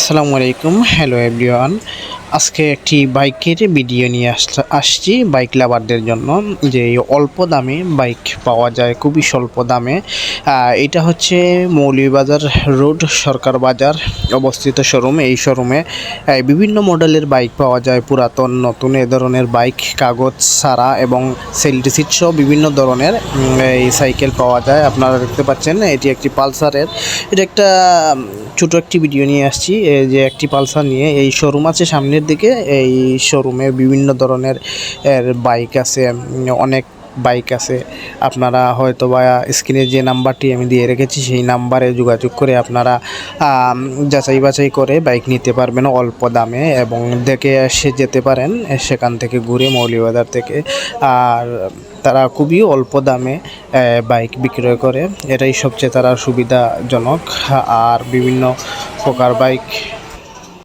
আসসালামু আলাইকুম hello everyone আজকে একটি বাইকের ভিডিও নিয়ে আসছি বাইক লাভারদের জন্য। যে অল্প দামে বাইক পাওয়া যায়, খুবই স্বল্প দামে। এটা হচ্ছে মৌলভীবাজার রোড সরকার বাজার অবস্থিত শোরুম এই শোরুমে বিভিন্ন মডেলের বাইক পাওয়া যায়। পুরাতন, নতুন, এ ধরনের বাইক কাগজ, সারা এবং সেলটি সিট সহ বিভিন্ন ধরনের এই সাইকেল পাওয়া যায়। আপনারা দেখতে পাচ্ছেন, এটি একটি পালসারের। এটা একটা ছোট একটি ভিডিও নিয়ে আসছি যে একটি পালসার নিয়ে। এই শোরুম আছে সামনের দিকে, এই শোরুমে বিভিন্ন ধরনের বাইক আছে অনেক বাইক আছে, আপনারা হয়তো বা স্ক্রিনে যে নাম্বারটি আমি দিয়ে রেখেছি, সেই নাম্বারে যোগাযোগ করে আপনারা যাচাই বাছাই করে বাইক নিতে পারবেন অল্প দামে এবং দেখে এসে যেতে পারেন সেখান থেকে ঘুরে মৌলভীবাজার থেকে। আর তারা খুবই অল্প দামে বাইক বিক্রয় করে। এটাই সবচেয়ে তারা সুবিধাজনক। আর বিভিন্ন প্রকার বাইক